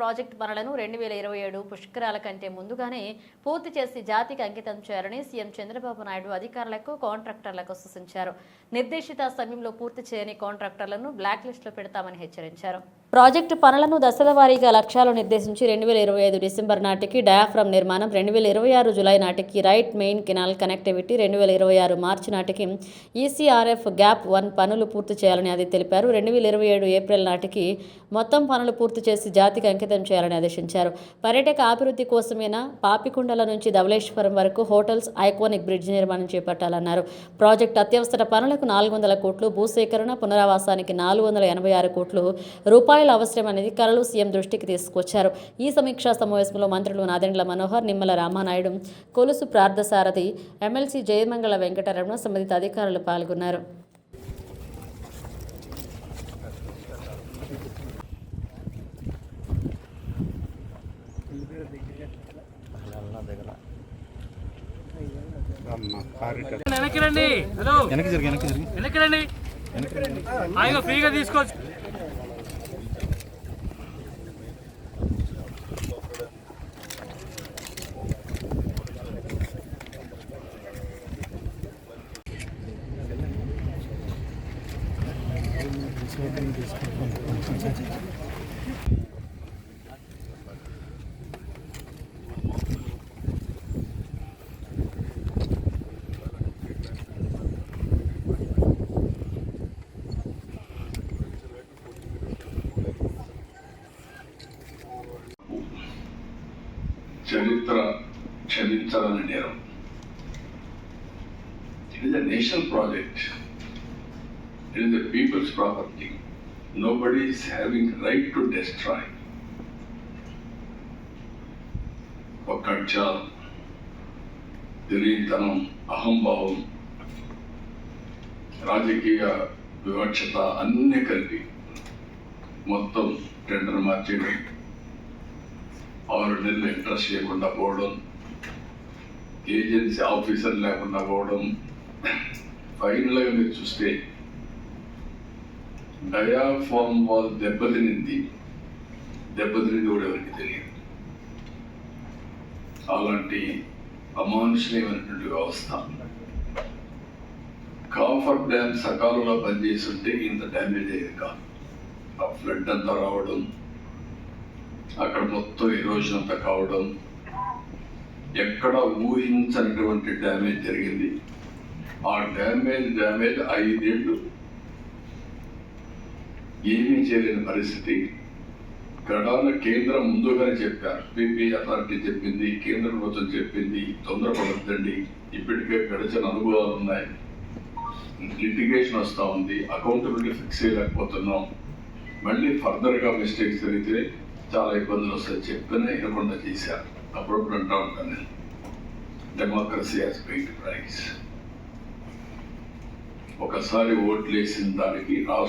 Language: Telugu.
ప్రాజెక్టు పనులను రెండు వేల ఇరవై ఏడు పుష్కరాల కంటే ముందుగానే పూర్తి చేసి జాతికి అంకితం చేయాలని సీఎం చంద్రబాబు నాయుడు అధికారులకు కాంట్రాక్టర్లకు సూచించారు. నిర్దేశిత సమయంలో పూర్తి చేయని కాంట్రాక్టర్లను బ్లాక్ లిస్టులో పెడతామని హెచ్చరించారు. ప్రాజెక్టు పనులను దశల వారీగా లక్ష్యాలు నిర్దేశించి రెండు వేల ఇరవై ఐదు డిసెంబర్ నాటికి డయాఫ్రమ్ నిర్మాణం రెండు వేల ఇరవై ఆరు జులై నాటికి రైట్ మెయిన్ కెనాల్ కనెక్టివిటీ రెండు వేల ఇరవై ఆరు మార్చి నాటికి ఈసీఆర్ఎఫ్ గ్యాప్ వన్ పనులు పూర్తి చేయాలని అది తెలిపారు. రెండు వేల ఇరవై ఏడు ఏప్రిల్ నాటికి మొత్తం పనులు పూర్తి చేసి జాతికి అంకితం చేయాలని ఆదేశించారు. పర్యాటక అభివృద్ధి కోసమేనా? పాపికొండల నుంచి ధవళేశ్వరం వరకు హోటల్స్ ఐకానిక్ బ్రిడ్జ్ నిర్మాణం చేపట్టాలన్నారు. ప్రాజెక్టు అత్యవసర పనులకు నాలుగు వందల కోట్లు భూసేకరణ పునరావాసానికి నాలుగు వందల ఎనభై ఆరు కోట్లు రూపాయలు అవసరమని అధికారులు సీఎం దృష్టికి తీసుకొచ్చారు. ఈ సమీక్షా సమావేశంలో మంత్రులు నాదెండ్ల మనోహర్ నిమ్మల రామానాయుడు కొలుసు ప్రార్థసారథి ఎమ్మెల్సీ జయమంగళ వెంకటరమణ సంబంధిత అధికారులు పాల్గొన్నారు. వెనక్కి రండి. హలో వెనక్కి జరిగి వెనక్కి జరిగి. వెనక్కి రండి. హాయిగా ఫ్రీగా తీసుకోవచ్చు. చరిత్ర క్షమించాలని నేరం. It is a national project it is the people's property nobody is having right to destroy ఒక తెలియతనం అహంభావం రాజకీయ వివక్షత అన్నీ కలిపి మొత్తం టెండర్ మార్చేయడం ఆరు నెలలు ఇంట్రెస్ట్ చేయకుండా పోవడం ఏజెన్సీ ఆఫీసర్ లేకుండా పోవడం ఫైనల్గా మీరు చూస్తే డయాఫామ్ వాల్ దెబ్బతినింది. దెబ్బతినింది కూడా ఎవరికి తెలియదు. అలాంటి అమానుషణీయమైనటువంటి వ్యవస్థ. కాఫర్ డ్యామ్ సకాలంలో పనిచేస్తుంటే ఇంత డ్యామేజ్ అయ్యేది కాదు. ఆ ఫ్లడ్ అంతా రావడం అక్కడ మొత్తం ఎరోజన్ అంతా కావడం ఎక్కడ ఊహించనటువంటి డ్యామేజ్ జరిగింది. ఆ డ్యామేజ్ డ్యామేజ్ ఐదేళ్ళు ఏమీ చేయలేని పరిస్థితి. గడాల కేంద్రం ముందుగానే చెప్పారు. బీపీ అథారిటీ చెప్పింది కేంద్ర ప్రభుత్వం చెప్పింది తొందరపడద్దండి. ఇప్పటికే గడిచిన అనుభవాలు ఉన్నాయి. లిటిగేషన్ వస్తూ ఉంది. అకౌంటబిలిటీ ఫిక్స్ చేయలేకపోతున్నాం. మళ్ళీ ఫర్దర్గా మిస్టేక్స్ జరిగితే చాలా ఇబ్బందులు వస్తాయి చెప్పినా వినకుండా చేశారు. అప్పుడప్పుడు అంటా ఉంటాను నేను. డెమోక్రసీ హాస్ పెయిడ్ ప్రైస్ ఒకసారి ఓట్లు వేసిన దానికి రాష్ట్ర